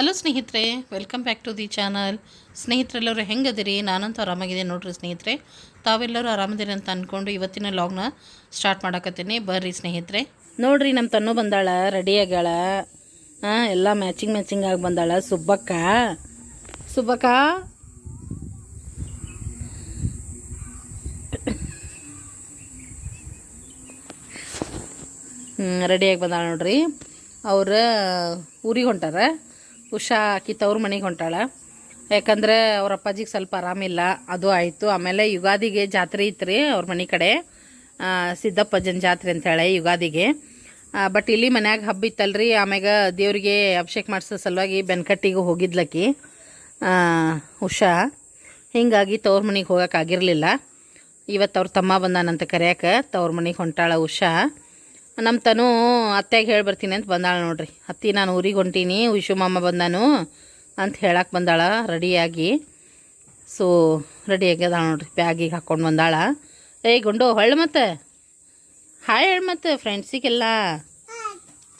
Hello ಸ್ನೇಹಿತರೆ welcome back to the channel ಸ್ನೇಹಿತರೆಲ್ಲರೂ ಹೆಂಗದಿರಿ? ನಾನಂತೂ ಆರಾಮಾಗಿದೆ ನೋಡ್ರಿ ಸ್ನೇಹಿತರೆ. ತಾವೆಲ್ಲರೂ ಆರಾಮದಿರಿ ಅಂತ ಅಂದ್ಕೊಂಡು ಇವತ್ತಿನ ಲಾಗ್ನ ಸ್ಟಾರ್ಟ್ ಮಾಡಕತ್ತೀನಿ. ಬರ್ರಿ ಸ್ನೇಹಿತರೆ. ನೋಡ್ರಿ ನಮ್ಮ ತನ್ನು ಬಂದಾಳ ರೆಡಿ ಆಗ್ಯಾಳ. ಹಾಂ ಎಲ್ಲ ಮ್ಯಾಚಿಂಗ್ ಮ್ಯಾಚಿಂಗ್ ಆಗಿ ಬಂದಾಳ. ಸುಬ್ಬಕ್ಕ. ಸುಬ್ಬಕ್ಕ. ರೆಡಿಯಾಗಿ ಬಂದಾಳ ನೋಡ್ರಿ. ಅವ್ರ, ಊರಿಗೆ ಹೊಂಟಾರ. ಉಷಾ ಆಕಿ ತವ್ರ ಮನೆಗೆ ಹೊಂಟಾಳ. ಯಾಕಂದ್ರೆ ಅವ್ರ ಅಪ್ಪಾಜಿಗೆ ಸ್ವಲ್ಪ ಆರಾಮಿಲ್ಲ. ಅದು ಆಯಿತು. ಆಮೇಲೆ ಯುಗಾದಿಗೆ ಜಾತ್ರೆ ಇತ್ತು ಅವ್ರ ಮನೆ ಕಡೆ. ಸಿದ್ದಪ್ಪ ಸಿದ್ದಪ್ಪಜ್ಜನ ಜಾತ್ರೆ ಅಂತೇಳಿ ಯುಗಾದಿಗೆ. ಬಟ್ ಇಲ್ಲಿ ಮನ್ಯಾಗ ಹಬ್ಬ ಇತ್ತಲ್ರಿ. ಆಮ್ಯಾಗ ದೇವ್ರಿಗೆ ಅಭಿಷೇಕ ಮಾಡಿಸೋ ಸಲುವಾಗಿ ಬೆನ್ಕಟ್ಟಿಗೆ ಹೋಗಿದ್ಲಕ್ಕಿ ಉಷಾ, ಹಿಂಗಾಗಿ ತವ್ರ ಮನೆಗೆ ಹೋಗೋಕ್ಕಾಗಿರಲಿಲ್ಲ ಇವತ್ತು ಅವ್ರ ತಮ್ಮ ಬಂದಾನಂತ ಕರೆಯಕ್ಕೆ ತವ್ರ ಮನೆಗೆ ಹೊಂಟಾಳ ಉಷಾ. ನಮ್ಮ ತನು ಅತ್ತೆಗೆ ಹೇಳಿ ಬರ್ತೀನಿ ಅಂತ ಬಂದಾಳ ನೋಡ್ರಿ. ಅತ್ತಿ ನಾನು ಊರಿಗೆ ಹೊಂಟೀನಿ ವಿಶು ಮಾಮ ಬಂದಾನು ಅಂತ ಹೇಳಕ್ಕೆ ಬಂದಾಳ ರೆಡಿಯಾಗಿ. ಸೊ ರೆಡಿಯಾಗಿ ಅದಾಳ ನೋಡ್ರಿ ಬ್ಯಾಗಿಗೆ ಹಾಕ್ಕೊಂಡು ಬಂದಾಳ. ಏಯ್ ಗುಂಡು ಹೊಳ್ಳು ಮತ್ತೆ. ಹಾಯ್ ಹೇಳಿ ಮತ್ತೆ ಫ್ರೆಂಡ್ಸಿಗೆಲ್ಲ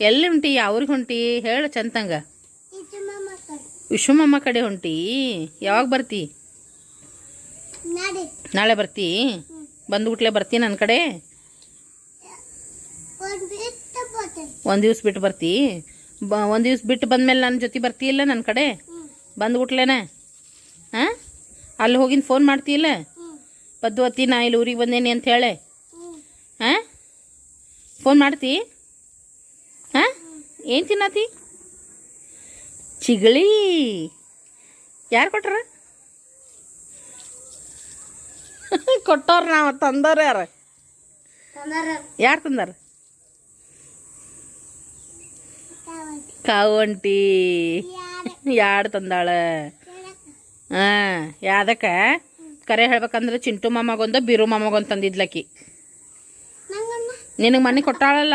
ಎಲ್ಲಿ ಹೊಂಟಿ ಅವ್ರಿಗೆ ಹೊಂಟಿ? ಹೇಳು ಚಂತಂಗ. ವಿಶು ಮಾಮ ಕಡೆ ಹೊಂಟಿ. ಯಾವಾಗ ಬರ್ತಿ? ನಾಳೆ. ಬರ್ತಿ? ಬಂದ್ಬಿಟ್ಲೆ ಬರ್ತಿ ನನ್ನ ಕಡೆ ಒಂದ್ ಬಿಟ್ಟು ಬರ್ತೇನೆ ಒಂದು ದಿವ್ಸ ಬಿಟ್ಟು ಬರ್ತಿ. ಬ ಒಂದು ದಿವ್ಸ ಬಿಟ್ಟು ಬಂದ್ಮೇಲೆ ನನ್ನ ಜೊತೆ ಬರ್ತಿ ಇಲ್ಲ ನನ್ನ ಕಡೆ? ಬಂದ್ಬಿಟ್ಲೇನೆ. ಹಾಂ? ಅಲ್ಲಿ ಹೋಗಿನ ಫೋನ್ ಮಾಡ್ತೀಯಿಲ್ಲ? ಬದ್ದು ಪದ್ವತಿ ನಾ ಇಲ್ಲಿ ಊರಿಗೆ ಬಂದೇನಿ ಅಂತ ಹೇಳೆ. ಹಾಂ? ಫೋನ್ ಮಾಡ್ತಿ? ಹಾಂ? ಏನು ತಿನ್ನತಿ? ಚಿಗಳಿ. ಯಾರು ಕೊಟ್ರ? ಕೊಟ್ಟವ್ರ ನಾವು ತಂದವ್ರು ಯಾರು? ಯಾರು? ತಂದಾರ ಕಾವಂಟಿ. ಯಾಡ್ ತಂದಾಳ? ಹಾಂ ಯಾದಕ್ಕ? ಕರೆ ಹೇಳ್ಬೇಕಂದ್ರೆ ಚಿಂಟು ಮಾಮಗೊಂದು ಬಿರು ಮಾಮಗೊಂದು ತಂದಿದ್ಲಕಿ. ನಿನಗ್ ನಿನಗೆ ಮನೆ ಕೊಟ್ಟಾಳಲ್ಲ?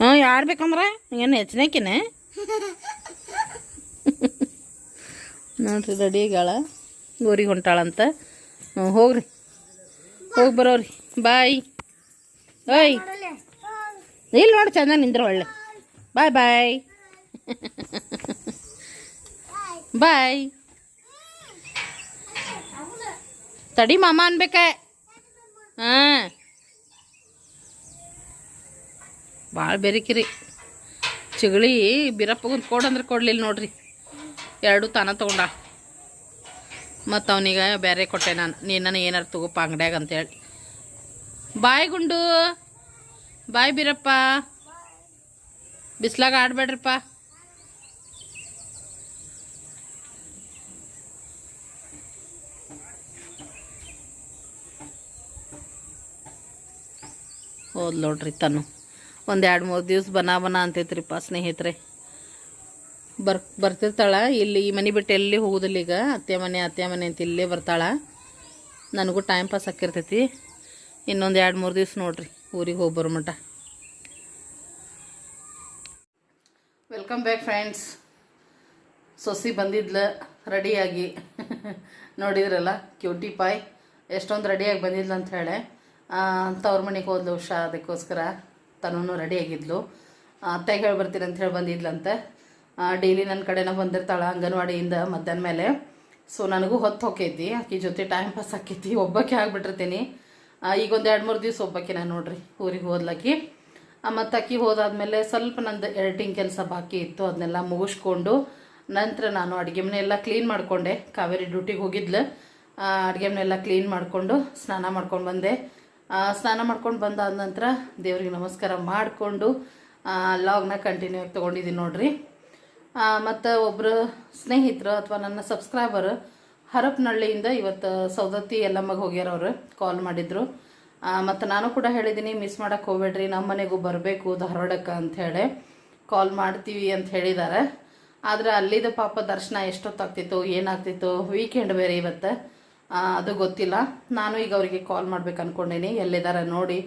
ಹ್ಞೂ ಯಾರು ಬೇಕಂದ್ರೆ? ಏನು ಹೆಚ್ಚಿನಕಿನ ನೋಡ್ರಿ ರೆಡಿ ಗಾಳ ಊರಿಗೆ ಹೊಂಟಾಳಂತ. ಹ್ಞೂ ಹೋಗ್ರಿ. ಹೋಗಿ ಬರೋರಿ. ಬಾಯ್. ಓಯ್. ಇಲ್ಲಿ ನೋಡಿ ಚೆನ್ನಾಗಿ ನಿಂದ್ರೆ ಒಳ್ಳೆ. ಬಾಯ್ ಬಾಯ್. ಬಾಯ್. ತಡಿ ಮಾಮ ಅನ್ಬೇಕ. ಹಾಂ. ಭಾಳ ಬೆರಿಕಿರಿ. ಚಿಗಳಿ ಬೀರಪ್ಪಗೊಂದು ಕೊಡಂದ್ರೆ ಕೊಡ್ಲಿಲ್ಲ ನೋಡ್ರಿ. ಎರಡು ತಾನ ತೊಗೊಂಡ. ಮತ್ತು ಅವನಿಗೆ ಬೇರೆ ಕೊಟ್ಟೆ ನಾನು ನೀನು ಏನಾರು ತಗೋಪ್ಪ ಅಂಗಡ್ಯಾಗ ಅಂತೇಳಿ. ಬಾಯ್ ಗುಂಡು. ಬಾಯ್ ಬೀರಪ್ಪ. ಬಿಸ್ಲಾಗ ಆಡ್ಬೇಡ್ರಪ್ಪ. ಹೋದ್ ನೋಡ್ರಿ ತಾನು. ಒಂದು ಎರಡು ಮೂರು ದಿವ್ಸ ಬನಾ ಬನ ಅಂತೈತ್ರಿಪ್ಪ ಸ್ನೇಹಿತರೆ. ಬರ್ ಬರ್ತಿರ್ತಾಳ, ಇಲ್ಲಿ ಈ ಮನೆ ಬಿಟ್ಟು ಎಲ್ಲಿ ಹೋಗೋದಿಲ್ಲ ಈಗ. ಅತ್ತೆ ಮನೆ ಅತ್ತೆ ಮನೆ ಅಂತ ಇಲ್ಲೇ ಬರ್ತಾಳ. ನನಗೂ ಟೈಮ್ ಪಾಸ್ ಆಕಿರ್ತೈತಿ. ಇನ್ನೊಂದು ಎರಡು ಮೂರು ದಿವ್ಸ ನೋಡ್ರಿ. ಊರಿಗೆ ಹೋಗಿ ಬರೋ ವೆಲ್ಕಮ್ ಬ್ಯಾಕ್ ಫ್ರೆಂಡ್ಸ್ ಸೊಸಿ ಬಂದಿದ್ಲ, ರೆಡಿಯಾಗಿ. ನೋಡಿದ್ರಲ್ಲ ಕ್ಯೂಟಿ ಪಾಯ್ ಎಷ್ಟೊಂದು ರೆಡಿಯಾಗಿ ಬಂದಿದ್ಲು ಅಂತ ಹೇಳಿ. ತವ್ರ ಮನೆಗೆ ಹೋದ್ಲು ಉಷಾ, ಅದಕ್ಕೋಸ್ಕರ ತನೂ ರೆಡಿಯಾಗಿದ್ಲು. ಅತ್ತೆಗೆ ಹೇಳಿ ಬರ್ತೀನಿ ಅಂತ ಹೇಳಿ ಬಂದಿದ್ಲಂತೆ. ಡೈಲಿ ನನ್ನ ಕಡೆನ ಬಂದಿರ್ತಾಳೆ ಅಂಗನವಾಡಿಯಿಂದ ಮಧ್ಯಾಹ್ನ ಮೇಲೆ. ಸೊ ನನಗೂ ಹೊತ್ತು ಹೋಕೈತಿ. ಆಕಿ ಜೊತೆ ಟೈಮ್ ಪಾಸ್ ಆಕೈತಿ. ಒಬ್ಬಕ್ಕೆ ಆಗಿಬಿಟ್ಟಿರ್ತೀನಿ. ಈಗ ಒಂದು ಎರಡು ಮೂರು ದಿವಸ ಒಬ್ಬಾಕಿ ನಾನು ನೋಡ್ರಿ, ಊರಿಗೆ ಹೋದ್ಲಾಕಿ. ಮತ್ತು ಅಕ್ಕಿ ಹೋದಾದ್ಮೇಲೆ ಸ್ವಲ್ಪ ನಂದು ಎಡಿಟಿಂಗ್ ಕೆಲಸ ಬಾಕಿ ಇತ್ತು ಅದನ್ನೆಲ್ಲ ಮುಗಿಸ್ಕೊಂಡು ನಂತರ ನಾನು ಅಡುಗೆ ಮನೆಯೆಲ್ಲ ಕ್ಲೀನ್ ಮಾಡಿಕೊಂಡೆ. ಕಾವೇರಿ ಡ್ಯೂಟಿಗೆ ಹೋಗಿದ್ಲು. ಅಡುಗೆ ಮನೆಯೆಲ್ಲ ಕ್ಲೀನ್ ಮಾಡಿಕೊಂಡು ಸ್ನಾನ ಮಾಡ್ಕೊಂಡು ಬಂದೆ. ಸ್ನಾನ ಮಾಡ್ಕೊಂಡು ಬಂದಾದ ನಂತರ ದೇವರಿಗೆ ನಮಸ್ಕಾರ ಮಾಡಿಕೊಂಡು ಲಾಗ್ನ ಕಂಟಿನ್ಯೂ ಆಗಿ ತೊಗೊಂಡಿದ್ದೀನಿ ನೋಡ್ರಿ. ಮತ್ತು ಒಬ್ಬರು ಸ್ನೇಹಿತರು ಅಥವಾ ನನ್ನ ಸಬ್ಸ್ಕ್ರೈಬರ್ ಹರಪನಹಳ್ಳಿಯಿಂದ ಇವತ್ತು ಸೌದತ್ತಿ ಎಲ್ಲಮ್ಮಗೆ ಹೋಗ್ಯಾರ ಅವರು ಕಾಲ್ ಮಾಡಿದ್ರು. ಮತ್ತು ನಾನು ಕೂಡ ಹೇಳಿದ್ದೀನಿ ಮಿಸ್ ಮಾಡೋಕ್ಕೆ ಹೋಗ್ಬೇಡ್ರಿ ನಮ್ಮ ಮನೆಗೂ ಬರಬೇಕು ಧಾರವಾಡಕ್ಕೆ ಅಂಥೇಳಿ ಕಾಲ್ ಮಾಡ್ತೀವಿ ಅಂತ ಹೇಳಿದ್ದಾರೆ ಆದರೆ ಅಲ್ಲಿದ ಪಾಪ ದರ್ಶನ ಎಷ್ಟೊತ್ತಾಗ್ತಿತ್ತು ಏನಾಗ್ತಿತ್ತು ವೀಕೆಂಡ್ ಬೇರೆ ಇವತ್ತು. ಅದು ಗೊತ್ತಿಲ್ಲ. ನಾನು ಈಗ ಅವರಿಗೆ ಕಾಲ್ ಮಾಡ್ಬೇಕು ಅಂದ್ಕೊಂಡೀನಿ ಎಲ್ಲಿದ್ದಾರೆ ನೋಡಿ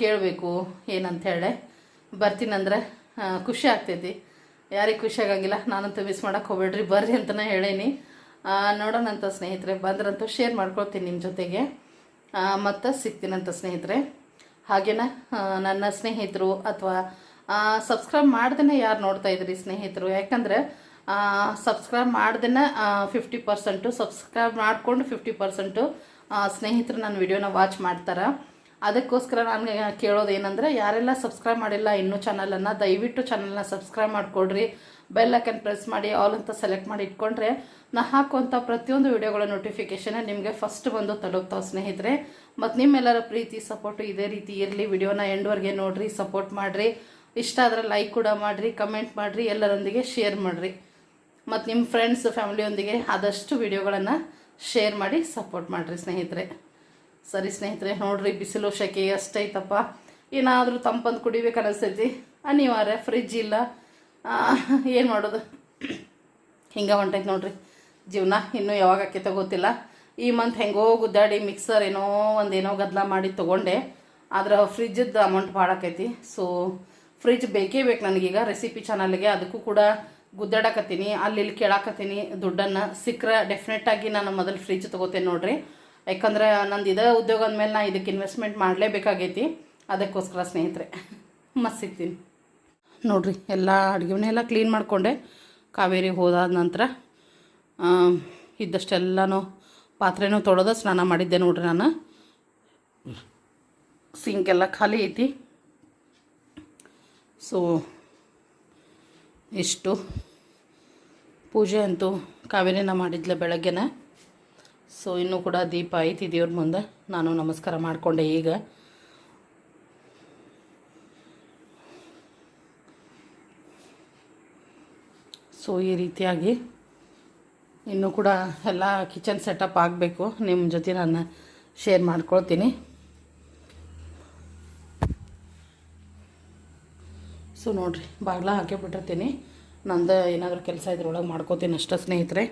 ಕೇಳಬೇಕು ಏನಂಥೇಳಿ ಬರ್ತೀನಂದ್ರೆ ಖುಷಿ ಆಗ್ತೈತಿ. ಯಾರಿಗೆ ಖುಷಿ ಆಗಂಗಿಲ್ಲ, ನಾನಂತೂ ಮಿಸ್ ಮಾಡೋಕೆ ಹೋಗ್ಬೇಡ್ರಿ, ಬರ್ರಿ ಅಂತಲೇ ಹೇಳೇನಿ. ನೋಡೋಣಂತ ಸ್ನೇಹಿತರೆ, ಬಂದ್ರಂತೂ ಶೇರ್ ಮಾಡ್ಕೊಳ್ತೀನಿ ನಿಮ್ಮ ಜೊತೆಗೆ. ಮತ್ತು ಸಿಗ್ತೀನಂತ ಸ್ನೇಹಿತರೆ. ಹಾಗೇನ? ನನ್ನ ಸ್ನೇಹಿತರು ಅಥವಾ ಸಬ್ಸ್ಕ್ರೈಬ್ ಮಾಡ್ದೇ ಯಾರು ನೋಡ್ತಾ ಇದ್ರಿ ಸ್ನೇಹಿತರು? ಯಾಕಂದರೆ ಸಬ್ಸ್ಕ್ರೈಬ್ ಮಾಡ್ದೇ ಫಿಫ್ಟಿ ಪರ್ಸೆಂಟು ಸಬ್ಸ್ಕ್ರೈಬ್ ಮಾಡಿಕೊಂಡು ಫಿಫ್ಟಿ ಪರ್ಸೆಂಟು ಸ್ನೇಹಿತರು ನನ್ನ ವಿಡಿಯೋನ ವಾಚ್ ಮಾಡ್ತಾರೆ. ಅದಕ್ಕೋಸ್ಕರ ನಾನು ಕೇಳೋದು ಏನಂದರೆ ಯಾರೆಲ್ಲ ಸಬ್ಸ್ಕ್ರೈಬ್ ಮಾಡಿಲ್ಲ ಇನ್ನೂ ಚಾನಲನ್ನು ದಯವಿಟ್ಟು ಚಾನಲ್ನ ಸಬ್ಸ್ಕ್ರೈಬ್ ಮಾಡಿಕೊಡ್ರಿ. ಐಕನ್ ಪ್ರೆಸ್ ಮಾಡಿ ಆಲ್ ಅಂತ ಸೆಲೆಕ್ಟ್ ಮಾಡಿ ಇಟ್ಕೊಂಡ್ರೆ, ನಾ ಹಾಕುವಂಥ ಪ್ರತಿಯೊಂದು ವಿಡಿಯೋಗಳ ನೋಟಿಫಿಕೇಷನ್ ನಿಮಗೆ ಫಸ್ಟ್ ಬಂದು ತಲುಪ್ತಾವೆ ಸ್ನೇಹಿತರೆ. ಮತ್ತು ನಿಮ್ಮೆಲ್ಲರ ಪ್ರೀತಿ ಸಪೋರ್ಟು ಇದೇ ರೀತಿ ಇರಲಿ. ವಿಡಿಯೋನ ಎಂಡ್ವರೆಗೆ ನೋಡಿರಿ ಸಪೋರ್ಟ್ ಮಾಡಿರಿ. ಇಷ್ಟ ಆದರೆ ಲೈಕ್ ಕೂಡ ಮಾಡಿರಿ ಕಮೆಂಟ್ ಮಾಡಿರಿ, ಎಲ್ಲರೊಂದಿಗೆ ಶೇರ್ ಮಾಡಿರಿ. ಮತ್ತು ನಿಮ್ಮ ಫ್ರೆಂಡ್ಸ್ ಫ್ಯಾಮಿಲಿಯೊಂದಿಗೆ ಆದಷ್ಟು ವಿಡಿಯೋಗಳನ್ನು ಶೇರ್ ಮಾಡಿ ಸಪೋರ್ಟ್ ಮಾಡಿರಿ ಸ್ನೇಹಿತರೆ. ಸರಿ ಸ್ನೇಹಿತರೆ, ನೋಡ್ರಿ ಬಿಸಿಲು ಶೆಕೆ ಅಷ್ಟೈತಪ್ಪ ಏನಾದರೂ ತಂಪಂದು ಕುಡಿಬೇಕು ಅನಿಸ್ತೈತಿ ಅನಿವಾರ್ಯ ಫ್ರಿಜ್ ಇಲ್ಲ. ಏನು ಮಾಡೋದು? ಹಿಂಗೆ ಹೊಂಟೈತೆ ನೋಡ್ರಿ. ಜೀವನ ಇನ್ನೂ ಯಾವಾಗ ಆಕೈತೆ ಗೊತ್ತಿಲ್ಲ. ಈ ಮಂತ್ ಹೆಂಗೋ ಗುದ್ದಾಡಿ ಮಿಕ್ಸರ್ ಏನೋ ಒಂದೇನೋ ಗದ್ದಲ ಮಾಡಿ ತೊಗೊಂಡೆ. ಆದ್ರೆ ಫ್ರಿಜ್ಜದ್ದು ಅಮೌಂಟ್ ಭಾಳ ಆಕೈತಿ. ಸೊ ಫ್ರಿಜ್ ಬೇಕೇ ಬೇಕು ನನಗೀಗ. ರೆಸಿಪಿ ಚಾನಲ್ಗೆ ಅದಕ್ಕೂ ಕೂಡ ಗುದ್ದಾಡಕತ್ತೀನಿ. ಅಲ್ಲಿ ಇಲ್ಲಿ ಕೇಳಾಕತ್ತೀನಿ ದುಡ್ಡನ್ನು. ಸಿಕ್ಕರೆ ಡೆಫಿನೆಟ್ಟಾಗಿ ನಾನು ಮೊದಲು ಫ್ರಿಜ್ ತೊಗೋತೇನೆ ನೋಡ್ರಿ. ಯಾಕಂದ್ರೆ ನಂದು ಇದೇ ಉದ್ಯೋಗ ಅಂದಮೇಲೆ ನಾ ಇದಕ್ಕೆ ಇನ್ವೆಸ್ಟ್ಮೆಂಟ್ ಮಾಡಲೇಬೇಕಾಗೈತಿ. ಅದಕ್ಕೋಸ್ಕರ ಸ್ನೇಹಿತರೆ ಮತ್ತೆ ಸಿಗ್ತೀನಿ. ನೋಡಿರಿ, ಎಲ್ಲ ಕ್ಲೀನ್ ಮಾಡಿಕೊಂಡೆ. ಕಾವೇರಿ ಹೋದಾದ ನಂತರ ಇದ್ದಷ್ಟೆಲ್ಲನೂ ಪಾತ್ರೆನೂ ತೊಳೆದ ಸ್ನಾನ ಮಾಡಿದ್ದೆ ನೋಡ್ರಿ ನಾನು. ಸಿಂಕ್ ಎಲ್ಲ ಖಾಲಿ ಐತಿ. ಸೊ ಇಷ್ಟು. ಪೂಜೆ ಅಂತೂ ಕಾವೇರಿನ ಮಾಡಿದ್ಲೆ ಬೆಳಗ್ಗೆನ. ಸೊ ಇನ್ನೂ ಕೂಡ ದೀಪ ಐತಿ ದೇವ್ರ ಮುಂದೆ. ನಾನು ನಮಸ್ಕಾರ ಮಾಡಿಕೊಂಡೆ ಈಗ. ಸೊ ಈ ರೀತಿಯಾಗಿ ಇನ್ನೂ ಕೂಡ ಎಲ್ಲ ಕಿಚನ್ ಸೆಟಪ್ ಆಗಬೇಕು. ನಿಮ್ಮ ಜೊತೆ ನಾನು ಶೇರ್ ಮಾಡ್ಕೊಳ್ತೀನಿ. ಸೊ ನೋಡಿರಿ, ಬಾಗ್ಲ ಹಾಕಿ ಬಿಟ್ಟಿರ್ತೀನಿ ನಂದು ಏನಾದರೂ ಕೆಲಸ ಇದ್ರೊಳಗೆ ಮಾಡ್ಕೋತೀನಿ ಅಷ್ಟೇ ಸ್ನೇಹಿತರೆ.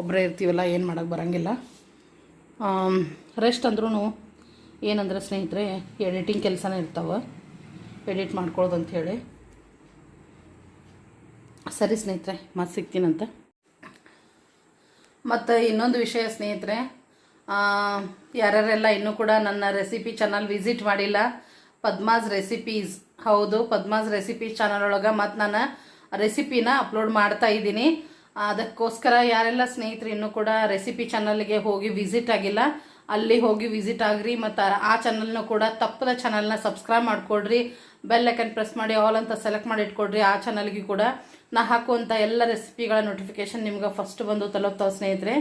ಒಬ್ಬರೇ ಇರ್ತೀವಲ್ಲ, ಏನು ಮಾಡೋಕ್ಕೆ ಬರೋಂಗಿಲ್ಲ. ರೆಸ್ಟ್ ಅಂದ್ರೂ ಏನಂದ್ರೆ ಸ್ನೇಹಿತರೆ ಎಡಿಟಿಂಗ್ ಕೆಲಸನೇ ಇರ್ತಾವೆ. ಎಡಿಟ್ ಮಾಡ್ಕೊಳ್ಳೋದು ಅಂಥೇಳಿ ಸರಿ ಸ್ನೇಹಿತರೆ ಮತ್ತೆ ಸಿಗ್ತೀನಂತ. ಮತ್ತು ಇನ್ನೊಂದು ವಿಷಯ ಸ್ನೇಹಿತರೆ ಯಾರ್ಯಾರೆಲ್ಲ ಇನ್ನೂ ಕೂಡ ನನ್ನ ರೆಸಿಪಿ ಚಾನಲ್ ವಿಸಿಟ್ ಮಾಡಿಲ್ಲ, ಪದ್ಮಾಸ್ ರೆಸಿಪೀಸ್ ಹೌದು, ಪದ್ಮಾಸ್ ರೆಸಿಪೀಸ್ ಚಾನಲ್ ಒಳಗೆ ಮತ್ತು ನಾನು ರೆಸಿಪಿನ ಅಪ್ಲೋಡ್ ಮಾಡ್ತಾ ಇದ್ದೀನಿ. ಅದಕ್ಕೋಸ್ಕರ ಯಾರೆಲ್ಲ ಸ್ನೇಹಿತರು ಇನ್ನೂ ಕೂಡ ರೆಸಿಪಿ ಚಾನಲ್ಗೆ ಹೋಗಿ ವಿಸಿಟ್ ಆಗಿಲ್ಲ, ಅಲ್ಲಿ ಹೋಗಿ ವಿಸಿಟ್ ಆಗ್ರಿ, ಮತ್ತು ಆ ಚಾನಲ್ನ ಕೂಡ ತಪ್ಪದ ಚಾನಲ್ನ ಸಬ್ಸ್ಕ್ರೈಬ್ ಮಾಡ್ಕೊಡ್ರಿ ಬೆಲ್ ಐಕನ್ ಪ್ರೆಸ್ ಮಾಡಿ ಆಲ್ ಅಂತ ಸೆಲೆಕ್ಟ್ ಮಾಡಿ ಇಟ್ಕೊಡ್ರಿ, ಆ ಚಾನಲ್ಗೆ ಕೂಡ ನಾ ಹಾಕುವಂಥ ಎಲ್ಲ ರೆಸಿಪಿಗಳ ನೋಟಿಫಿಕೇಶನ್ ನಿಮ್ಗೆ ಫಸ್ಟ್ ಬಂದು ತಲುಪ್ತಾವ ಸ್ನೇಹಿತರೆ.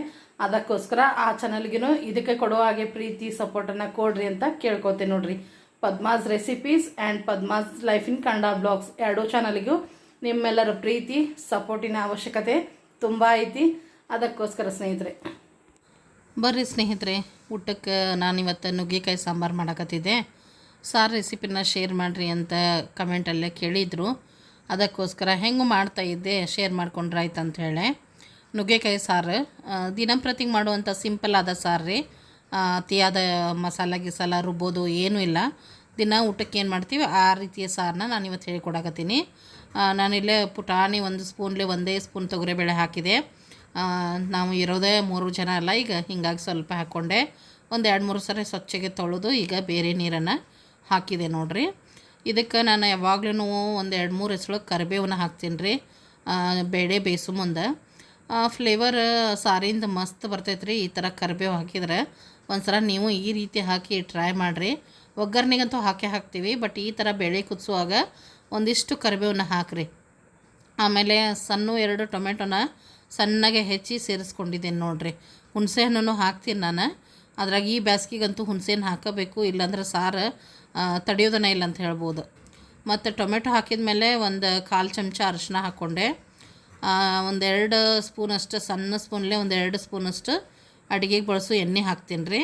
ಅದಕ್ಕೋಸ್ಕರ ಆ ಚಾನಲ್ಗಿನೂ ಇದಕ್ಕೆ ಕೊಡುವ ಹಾಗೆ ಪ್ರೀತಿ ಸಪೋರ್ಟನ್ನು ಕೊಡ್ರಿ ಅಂತ ಕೇಳ್ಕೊತೀನಿ ನೋಡ್ರಿ. Padma's recipes and Padma's life in Kannada blogs ಎರಡೂ ಚಾನಲ್ಗೂ ನಿಮ್ಮೆಲ್ಲರ ಪ್ರೀತಿ ಸಪೋರ್ಟಿನ ಅವಶ್ಯಕತೆ. ತುಂಬ ಐತಿ. ಅದಕ್ಕೋಸ್ಕರ ಸ್ನೇಹಿತರೆ. ಬರ್ರಿ ಸ್ನೇಹಿತರೆ, ಊಟಕ್ಕೆ ನಾನಿವತ್ತು ನುಗ್ಗೆಕಾಯಿ ಸಾಂಬಾರು ಮಾಡಕತ್ತಿದ್ದೆ. ಸಾರು ರೆಸಿಪಿನ ಶೇರ್ ಮಾಡಿರಿ ಅಂತ ಕಮೆಂಟಲ್ಲೇ ಕೇಳಿದರು. ಅದಕ್ಕೋಸ್ಕರ ಹೆಂಗೆ ಮಾಡ್ತಾ ಇದ್ದೆ, ಶೇರ್ ಮಾಡ್ಕೊಂಡ್ರೆ ಆಯ್ತು ಅಂತ ಹೇಳಿ. ನುಗ್ಗೆಕಾಯಿ ಸಾರು ದಿನಂಪ್ರತಿ ಮಾಡುವಂಥ ಸಿಂಪಲ್ ಆದ ಸಾರು ರೀ. ಅತಿಯಾದ ಮಸಾಲ ಗಿಸಾಲ ರುಬ್ಬೋದು ಏನೂ ಇಲ್ಲ. ದಿನ ಊಟಕ್ಕೆ ಏನು ಮಾಡ್ತೀವಿ ಆ ರೀತಿಯ ಸಾರನ್ನ ನಾನು ಇವತ್ತು ಹೇಳ್ಕೊಡಕತ್ತೀನಿ. ನಾನಿಲ್ಲೇ ಪುಟಾಣಿ ಒಂದು ಸ್ಪೂನ್ಲೇ ಒಂದೇ ಸ್ಪೂನ್ ತೊಗರಿಬೇಳೆ ಹಾಕಿದೆ. ನಾವು ಇರೋದೇ ಮೂರು ಜನ ಅಲ್ಲ, ಈಗ ಹಿಂಗಾಗಿ ಸ್ವಲ್ಪ ಹಾಕ್ಕೊಂಡೆ ಒಂದು ಎರಡು ಮೂರು ಸರಿ ಸ್ವಚ್ಛಗೆ ತೊಳೆದು ಈಗ ಬೇರೆ ನೀರನ್ನು ಹಾಕಿದೆ ನೋಡಿರಿ. ಇದಕ್ಕೆ ನಾನು ಯಾವಾಗಲೂ ಒಂದು ಎರಡು ಮೂರು ಹೆಸರು ಕರಿಬೇವನ್ನ ಹಾಕ್ತೀನಿ ರೀ. ಬೇಳೆ ಬೇಯಿಸು ಮುಂದೆ. ಫ್ಲೇವರ್ ಸಾರಿಂದ ಮಸ್ತ್ ಬರ್ತೈತೆ ರೀ ಈ ಥರ ಕರಿಬೇವು ಹಾಕಿದ್ರೆ. ಒಂದ್ಸಲ ನೀವು ಈ ರೀತಿ ಹಾಕಿ ಟ್ರೈ ಮಾಡಿರಿ. ಒಗ್ಗರಣೆಗಂತೂ ಹಾಕೇ ಹಾಕ್ತೀವಿ ಬಟ್ ಈ ಥರ ಬೇಳೆ ಕುದಿಸುವಾಗ ಒಂದಿಷ್ಟು ಕರಿಬೇವನ್ನ ಹಾಕ್ರಿ. ಆಮೇಲೆ ಸಣ್ಣ ಎರಡು ಟೊಮೆಟೊನ ಸಣ್ಣಗೆ ಹೆಚ್ಚಿ ಸೇರಿಸ್ಕೊಂಡಿದ್ದೀನಿ ನೋಡಿರಿ. ಹುಣಸೆ ಹಣ್ಣನ್ನು ಹಾಕ್ತೀನಿ ನಾನು. ಅದ್ರಾಗ ಈ ಬ್ಯಾಸ್ಗಿಗಂತೂ ಹುಣಸೆ ಹಣ್ಣು ಹಾಕಬೇಕು, ಇಲ್ಲಾಂದ್ರೆ ಸಾರು ತಡೆಯೋದನ್ನ ಇಲ್ಲ ಅಂತ ಹೇಳ್ಬೋದು. ಮತ್ತು ಟೊಮೆಟೊ ಹಾಕಿದ ಮೇಲೆ ಒಂದು ಕಾಲು ಚಮಚ ಅರಶಿನ ಹಾಕ್ಕೊಂಡೆ. ಒಂದೆರಡು ಸ್ಪೂನಷ್ಟು, ಸಣ್ಣ ಸ್ಪೂನ್ಲೆ ಒಂದೆರಡು ಸ್ಪೂನಷ್ಟು ಅಡುಗೆಗೆ ಬಳಸು ಎಣ್ಣೆ ಹಾಕ್ತೀನಿ ರೀ.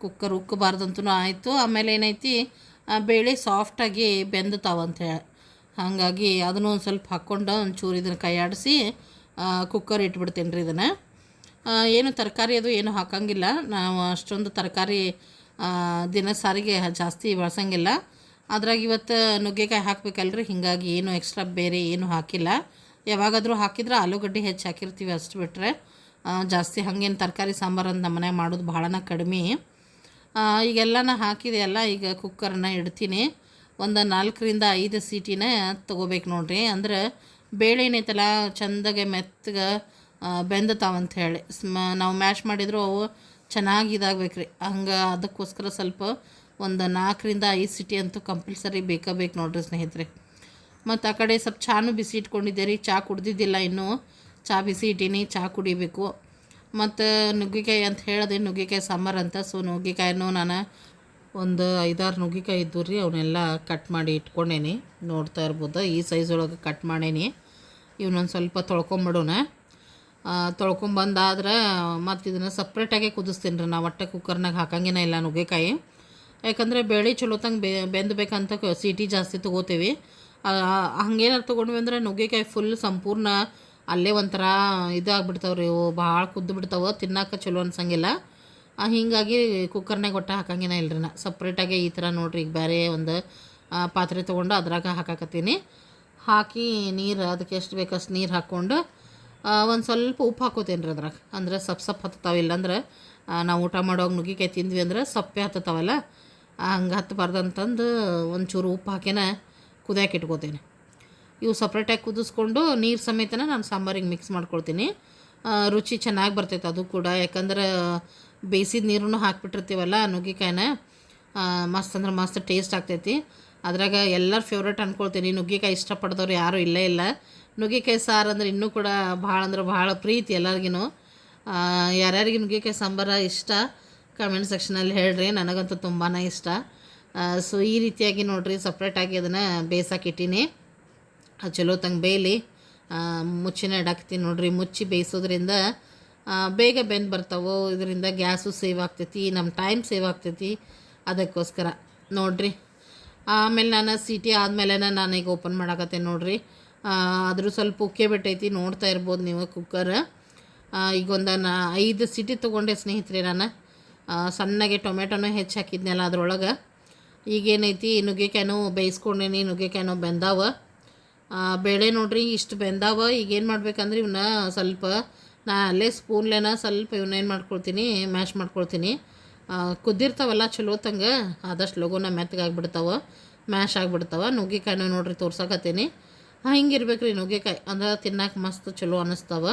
ಕುಕ್ಕರ್ ಉಕ್ಕಬಾರ್ದಂತೂ ಆಯಿತು. ಆಮೇಲೆ ಏನೈತಿ ಬೇಳೆ ಸಾಫ್ಟಾಗಿ ಬೆಂದುತ್ತಾವಂತೇಳಿ ಹಾಗಾಗಿ ಅದನ್ನು ಒಂದು ಸ್ವಲ್ಪ ಹಾಕ್ಕೊಂಡು ಒಂಚೂರು ಇದನ್ನು ಕೈಯಾಡಿಸಿ ಕುಕ್ಕರ್ ಇಟ್ಬಿಡ್ತೀನಿ ರೀ ಇದನ್ನು. ಏನು ತರಕಾರಿ ಅದು ಏನು ಹಾಕಂಗಿಲ್ಲ. ನಾವು ಅಷ್ಟೊಂದು ತರಕಾರಿ ದಿನ ಸಾರಿಗೆ ಜಾಸ್ತಿ ಬಳಸಂಗಿಲ್ಲ. ಅದ್ರಾಗ ಇವತ್ತು ನುಗ್ಗೆಕಾಯಿ ಹಾಕ್ಬೇಕಲ್ರಿ, ಹೀಗಾಗಿ ಏನು ಎಕ್ಸ್ಟ್ರಾ ಬೇರೆ ಏನು ಹಾಕಿಲ್ಲ. ಯಾವಾಗಾದರೂ ಹಾಕಿದ್ರೆ ಆಲೂಗಡ್ಡೆ ಹೆಚ್ಚು ಹಾಕಿರ್ತೀವಿ ಅಷ್ಟು ಬಿಟ್ಟರೆ ಜಾಸ್ತಿ ಹಾಗೇನು ತರಕಾರಿ ಸಾಂಬಾರು ಅಂತ ನಮ್ಮ ಮಾಡೋದು ಭಾಳನ ಕಡಿಮೆ. ಈಗೆಲ್ಲನ ಹಾಕಿದೆ ಹಾಕಿದೆಯಲ್ಲ ಈಗ ಕುಕ್ಕರನ್ನ ಇಡ್ತೀನಿ. ಒಂದು ನಾಲ್ಕರಿಂದ ಐದು ಸೀಟಿನ ತೊಗೋಬೇಕು ನೋಡ್ರಿ. ಅಂದ್ರೆ ಬೇಳೆ ಏನೈತಲ್ಲ ಚಂದಾಗೆ ಮೆತ್ತಗೆ ಬೆಂದತಾವಂತ ಹೇಳಿ. ಸ್ಮ, ನಾವು ಮ್ಯಾಶ್ ಮಾಡಿದ್ರು ಅವು ಚೆನ್ನಾಗಿ ಇದಾಗ್ಬೇಕು ರೀ. ಹಂಗೆ ಅದಕ್ಕೋಸ್ಕರ ಸ್ವಲ್ಪ ಒಂದು ನಾಲ್ಕರಿಂದ ಐದು ಸಿಟಿ ಅಂತೂ ಕಂಪಲ್ಸರಿ ಬೇಕಾ ಬೇಕು ನೋಡ್ರಿ ಸ್ನೇಹಿತರೆ. ಮತ್ತು ಆ ಕಡೆ ಸ್ವಲ್ಪ ಚಾನು ಬಿಸಿ ಇಟ್ಕೊಂಡಿದ್ದೆ ರೀ. ಚಹಾ ಕುಡ್ದಿದ್ದಿಲ್ಲ ಇನ್ನೂ. ಚಹಾ ಬಿಸಿ ಇಟ್ಟೀನಿ ಚಹಾ ಕುಡಿಬೇಕು. ಮತ್ತು ನುಗ್ಗೆಕಾಯಿ ಅಂತ ಹೇಳಿದೆ ನುಗ್ಗೆಕಾಯಿ ಸಾಂಬಾರು ಅಂತ. ಸೊ ನುಗ್ಗಿಕಾಯನ್ನು ನಾನು ಒಂದು ಐದಾರು ನುಗ್ಗಿಕಾಯಿ ಇದ್ದು ರೀ ಅವನ್ನೆಲ್ಲ ಕಟ್ ಮಾಡಿ ಇಟ್ಕೊಂಡೇನಿ. ನೋಡ್ತಾ ಇರ್ಬೋದು, ಈ ಸೈಜ್ ಒಳಗೆ ಕಟ್ ಮಾಡೇನಿ. ಇವನೊಂದು ಸ್ವಲ್ಪ ತೊಳ್ಕೊಂಬಿಡೋಣ. ತೊಳ್ಕೊಂಬಂದಾದ್ರೆ ಮತ್ತು ಇದನ್ನು ಸಪ್ರೇಟಾಗೆ ಕುದಿಸ್ತೀನಿ ರೀ. ನಾವು ಒಟ್ಟೆ ಕುಕ್ಕರ್ನಾಗ ಹಾಕಂಗೇನ ಇಲ್ಲ ನುಗ್ಗೆಕಾಯಿ. ಯಾಕಂದರೆ ಬೇಳೆ ಚಲೋತಂಗೆ ಬೆ, ಬೆಂದಬೇಕಂತ ಸೀಟಿ ಜಾಸ್ತಿ ತೊಗೋತೀವಿ. ಹಂಗೇನಾರು ತೊಗೊಂಡ್ವಿ ಅಂದ್ರೆ ನುಗ್ಗೆಕಾಯಿ ಫುಲ್ ಸಂಪೂರ್ಣ ಅಲ್ಲೇ ಒಂಥರ ಇದಾಗ್ಬಿಡ್ತಾವೆ ರೀ ಇವು ಭಾಳ ಕುದ್ದು ಬಿಡ್ತಾವೆ. ತಿನ್ನಕ್ಕೆ ಚಲೋ ಅನ್ಸಂಗಿಲ್ಲ. ಹಿಂಗಾಗಿ ಕುಕ್ಕರ್ನಾಗ ಒಟ್ಟು ಹಾಕಂಗಿನ ಇಲ್ರಿ ನಾ. ಸಪ್ರೇಟಾಗೆ ಈ ಥರ ನೋಡ್ರಿ, ಈಗ ಬೇರೆ ಒಂದು ಪಾತ್ರೆ ತೊಗೊಂಡು ಅದ್ರಾಗ ಹಾಕಾಕತ್ತೀನಿ. ಹಾಕಿ ನೀರು, ಅದಕ್ಕೆ ಎಷ್ಟು ಬೇಕಷ್ಟು ನೀರು ಹಾಕ್ಕೊಂಡು ಒಂದು ಸ್ವಲ್ಪ ಉಪ್ಪು ಹಾಕೋತೀನಿ ರೀ ಅದ್ರಾಗ. ಅಂದ್ರೆ ಸಪ್ ಸಪ್ ಹತ್ತತಾವ ಇಲ್ಲಾಂದ್ರೆ ನಾವು ಊಟ ಮಾಡೋವಾಗ ನುಗ್ಗಿಕಾಯಿ ತಿಂದ್ವಿ ಅಂದ್ರೆ ಸಪ್ಪೆ ಹತ್ತತಾವಲ್ಲ ಹಂಗೆ ಹತ್ತಬಾರ್ದು ಅಂತಂದು ಒಂಚೂರು ಉಪ್ಪು ಹಾಕಿನ ಕುದಿಯಕ್ಕೆ ಇಟ್ಕೋತೀನಿ. ಇವು ಸಪ್ರೇಟಾಗಿ ಕುದಿಸ್ಕೊಂಡು ನೀರು ಸಮೇತನ ನಾನು ಸಾಂಬಾರಿಗೆ ಮಿಕ್ಸ್ ಮಾಡ್ಕೊಳ್ತೀನಿ. ರುಚಿ ಚೆನ್ನಾಗಿ ಬರ್ತೈತೆ ಅದು ಕೂಡ. ಯಾಕಂದ್ರೆ ಬೇಯಿಸಿದ ನೀರನ್ನು ಹಾಕ್ಬಿಟ್ಟಿರ್ತೀವಲ್ಲ ನುಗ್ಗಿಕಾಯಿನ ಮಸ್ತ್ ಅಂದ್ರೆ ಮಸ್ತ್ ಟೇಸ್ಟ್ ಆಗ್ತೈತಿ. ಅದ್ರಾಗ ಎಲ್ಲರ ಫೇವ್ರೇಟ್ ಅಂದ್ಕೊಳ್ತೀನಿ ನುಗ್ಗಿಕಾಯಿ ಇಷ್ಟಪಡ್ದವ್ರು ಯಾರೂ ಇಲ್ಲೇ ಇಲ್ಲ. ನುಗ್ಗಿಕಾಯಿ ಸಾರು ಅಂದ್ರೆ ಇನ್ನೂ ಕೂಡ ಭಾಳ ಅಂದ್ರೆ ಭಾಳ ಪ್ರೀತಿ ಎಲ್ಲರಿಗೂ ಯಾರ್ಯಾರಿಗೆ ನುಗ್ಗಿಕಾಯಿ ಸಾಂಬಾರ ಇಷ್ಟ ಕಮೆಂಟ್ ಸೆಕ್ಷನಲ್ಲಿ ಹೇಳ್ರಿ. ನನಗಂತೂ ತುಂಬಾ ಇಷ್ಟ. ಸೊ ಈ ರೀತಿಯಾಗಿ ನೋಡ್ರಿ ಸಪ್ರೇಟಾಗಿ ಅದನ್ನು ಬೇಯ್ಸಾಕಿಟ್ಟೀನಿ ಅದು ಚಲೋ ತಂಗೆ ಬೇಯಲಿ. ಮುಚ್ಚಿನ ಇಡಾಕ್ತೀನಿ ನೋಡ್ರಿ. ಮುಚ್ಚಿ ಬೇಯಿಸೋದ್ರಿಂದ ಬೇಗ ಬೆಂದು ಬರ್ತಾವೋ, ಇದರಿಂದ ಗ್ಯಾಸು ಸೇವ್ ಆಗ್ತೈತಿ ನಮ್ಮ ಟೈಮ್ ಸೇವ್ ಆಗ್ತೈತಿ. ಅದಕ್ಕೋಸ್ಕರ ನೋಡಿರಿ. ಆಮೇಲೆ ನಾನು ಸಿಟಿ ಆದಮೇಲೆ ನಾನು ಈಗ ಓಪನ್ ಮಾಡಾಕತ್ತೇನೆ ನೋಡಿರಿ. ಆದರೂ ಸ್ವಲ್ಪ ಉಕ್ಕೆ ಬಿಟ್ಟೈತಿ, ನೋಡ್ತಾ ಇರ್ಬೋದು ನೀವು ಕುಕ್ಕರ್ ಈಗ ಒಂದು ನಾ ಐದು ಸಿಟಿ ತೊಗೊಂಡೆ ಸ್ನೇಹಿತರೆ ನಾನು. ಸಣ್ಣಗೆ ಟೊಮೆಟೊನೂ ಹೆಚ್ಚು ಹಾಕಿದ್ನಲ್ಲ ಅದ್ರೊಳಗೆ. ಈಗೇನೈತಿ, ನುಗ್ಗೆಕಾಯಿನೂ ಬೇಯಿಸ್ಕೊಂಡೇನಿ, ನುಗ್ಗೆಕಾಯಿನೂ ಬೆಂದಾವ. ಬೇಳೆ ನೋಡಿರಿ, ಇಷ್ಟು ಬೆಂದಾವ. ಈಗೇನು ಮಾಡ್ಬೇಕಂದ್ರೆ ಇವನ್ನ ಸ್ವಲ್ಪ ನಾ ಅಲ್ಲೇ ಸ್ಪೂನ್ಲೇನ ಸ್ವಲ್ಪ ಇವನ್ನೇನು ಮಾಡ್ಕೊಳ್ತೀನಿ, ಮ್ಯಾಶ್ ಮಾಡ್ಕೊಳ್ತೀನಿ. ಕುದ್ದಿರ್ತಾವಲ್ಲ ಚಲೋ ತಂಗ, ಆದಷ್ಟು ಲಘುನ ಮೆತ್ತಗಾಗ್ಬಿಡ್ತಾವೆ, ಮ್ಯಾಶ್ ಆಗಿಬಿಡ್ತಾವೆ. ನುಗ್ಗೆಕಾಯಿನೂ ನೋಡ್ರಿ ತೋರ್ಸಕತ್ತೀನಿ. ಹಿಂಗಿರ್ಬೇಕು ರೀ ನುಗ್ಗೆಕಾಯಿ, ಅಂದ್ರೆ ತಿನ್ನಕ್ಕೆ ಮಸ್ತ್ ಚಲೋ ಅನ್ನಿಸ್ತಾವ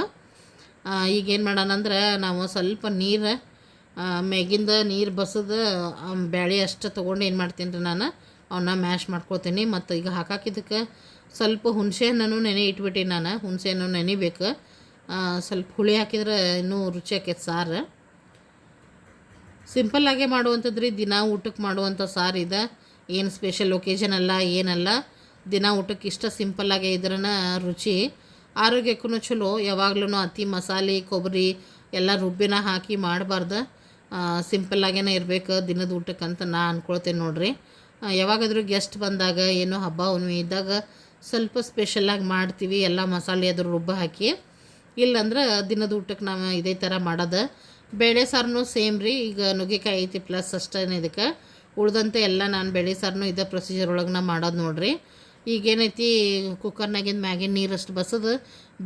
ಈಗೇನು ಮಾಡೋಣಂದ್ರೆ ನಾವು ಸ್ವಲ್ಪ ನೀರು ಮೇಗಿಂದ ನೀರು ಬಸದು ಬ್ಯಾಳಿ ಅಷ್ಟು ತೊಗೊಂಡು ಏನು ಮಾಡ್ತೀನಿ ರೀ ನಾನು ಅವನ್ನ ಮ್ಯಾಶ್ ಮಾಡ್ಕೊಳ್ತೀನಿ. ಮತ್ತು ಈಗ ಹಾಕಾಕಿದ್ದಕ್ಕೆ ಸ್ವಲ್ಪ ಹುಣಸೆ ಹಣ್ಣು ನೆನೆ ಇಟ್ಬಿಟ್ಟು ನಾನು, ಹುಣಸೆ ಹಣ್ಣು ನೆನಿಬೇಕು. ಸ್ವಲ್ಪ ಹುಳಿ ಹಾಕಿದ್ರೆ ಇನ್ನೂ ರುಚಿ ಆಕೈತೆ ಸಾರು. ಸಿಂಪಲ್ಲಾಗೆ ಮಾಡುವಂಥದ್ದು ರೀ ದಿನ ಊಟಕ್ಕೆ ಮಾಡುವಂಥ ಸಾರು ಇದೆ. ಏನು ಸ್ಪೆಷಲ್ ಒಕೇಜನ್ ಅಲ್ಲ, ಏನಲ್ಲ. ದಿನ ಊಟಕ್ಕೆ ಇಷ್ಟ ಸಿಂಪಲ್ಲಾಗೆ ಇದ್ರನ ರುಚಿ. ಆರೋಗ್ಯಕ್ಕೂ ಚಲೋ ಯಾವಾಗ್ಲೂ ಅತಿ ಮಸಾಲೆ ಕೊಬ್ಬರಿ ಎಲ್ಲ ರುಬ್ಬಿನ ಹಾಕಿ ಮಾಡಬಾರ್ದು. ಸಿಂಪಲ್ಲಾಗೇ ಇರಬೇಕು ದಿನದ ಊಟಕ್ಕೆ ಅಂತ ನಾ ಅಂದ್ಕೊಳ್ತೇನೆ ನೋಡಿರಿ. ಯಾವಾಗಾದರೂ ಗೆಸ್ಟ್ ಬಂದಾಗ ಏನೋ ಹಬ್ಬ ಹುಣ್ಣಿಮೆ ಇದ್ದಾಗ ಸ್ವಲ್ಪ ಸ್ಪೆಷಲ್ಲಾಗಿ ಮಾಡ್ತೀವಿ, ಎಲ್ಲ ಮಸಾಲೆ ಅದ್ರ ರುಬ್ಬ ಹಾಕಿ. ಇಲ್ಲಂದ್ರೆ ದಿನದ ಊಟಕ್ಕೆ ನಾವು ಇದೇ ಥರ ಮಾಡೋದು. ಬೇಳೆ ಸಾರನು ಸೇಮ್ ರೀ, ಈಗ ನುಗ್ಗೆಕಾಯಿ ಐತಿ ಪ್ಲಸ್ ಅಷ್ಟೇ ಇದಕ್ಕೆ. ಉಳ್ದಂತೆ ಎಲ್ಲ ನಾನು ಬೇಳೆ ಸಾರನು ಇದೇ ಪ್ರೊಸೀಜರ್ ಒಳಗೆ ನಾ ಮಾಡೋದು ನೋಡ್ರಿ. ಈಗೇನೈತಿ ಕುಕ್ಕರ್ನಾಗಿಂದ ಮ್ಯಾಗಿನ ನೀರಷ್ಟು ಬಸದು.